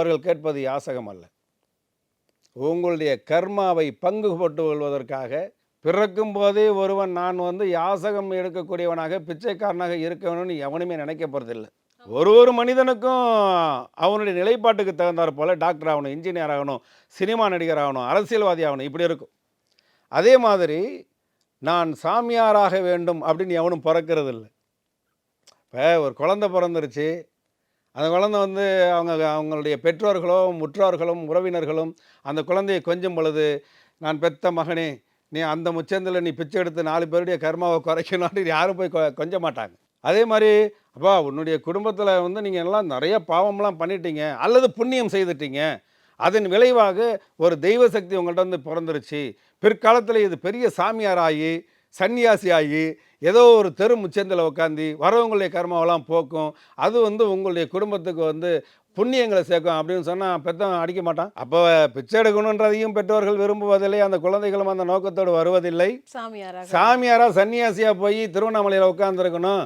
அவர்கள் கேட்பது யாசகம் அல்ல. உங்களுடைய கர்மாவை பங்கு போட்டு கொள்வதற்காக பிறக்கும் போதே ஒருவன் நான் வந்து யாசகம் எடுக்கக்கூடியவனாக பிச்சைக்காரனாக இருக்கணும்னு எவனுமே நினைக்க போகிறதில்லை ஒரு ஒரு மனிதனுக்கும் அவனுடைய நிலைப்பாட்டுக்கு தகுந்தாற் போல் டாக்டர் ஆகணும் இன்ஜினியர் ஆகணும் சினிமா நடிகர் ஆகணும் அரசியல்வாதி ஆகணும் இப்படி இருக்கும். அதே மாதிரி நான் சாமியாராக வேண்டும் அப்படின்னு எவனும் பிறக்கிறது இல்லை இப்போ ஒரு குழந்தை பிறந்துருச்சு அந்த குழந்தை வந்து அவங்க அவங்களுடைய பெற்றோர்களோ முற்றோர்களும் உறவினர்களும் அந்த குழந்தையை கொஞ்சம் பொழுது நான் பெத்த மகனே நீ அந்த முச்சந்தில் நீ பிச்சை எடுத்து நாலு பேருடைய கர்மாவை குறைக்கணும்னு யாரும் போய் கொஞ்ச மாட்டாங்க. அதே மாதிரி அப்பா உன்னுடைய குடும்பத்தில் வந்து நீங்கள் எல்லாம் நிறைய பாவம்லாம் பண்ணிட்டீங்க அல்லது புண்ணியம் செய்துட்டீங்க. அதன் விளைவாக ஒரு தெய்வ சக்தி உங்கள்கிட்ட வந்து பிறந்துருச்சு. பிற்காலத்தில் இது பெரிய சாமியாராகி சன்னியாசி ஆகி ஏதோ ஒரு தெரு முச்சந்தில் உட்காந்து வரவங்களுடைய கர்மாவெல்லாம் போக்கும். அது வந்து உங்களுடைய குடும்பத்துக்கு வந்து புண்ணியங்களை சேர்க்கும் அப்படின்னு சொன்னால் பெத்தவன் அடிக்க மாட்டான். அப்போ பிச்சை எடுக்கணுன்றதையும் பெற்றோர்கள் விரும்புவதில்லை. அந்த குழந்தைகளும் அந்த நோக்கத்தோடு வருவதில்லை. சாமியாராக சாமியாரா சன்னியாசியா போய் திருவண்ணாமலையில் உட்காந்துருக்கணும்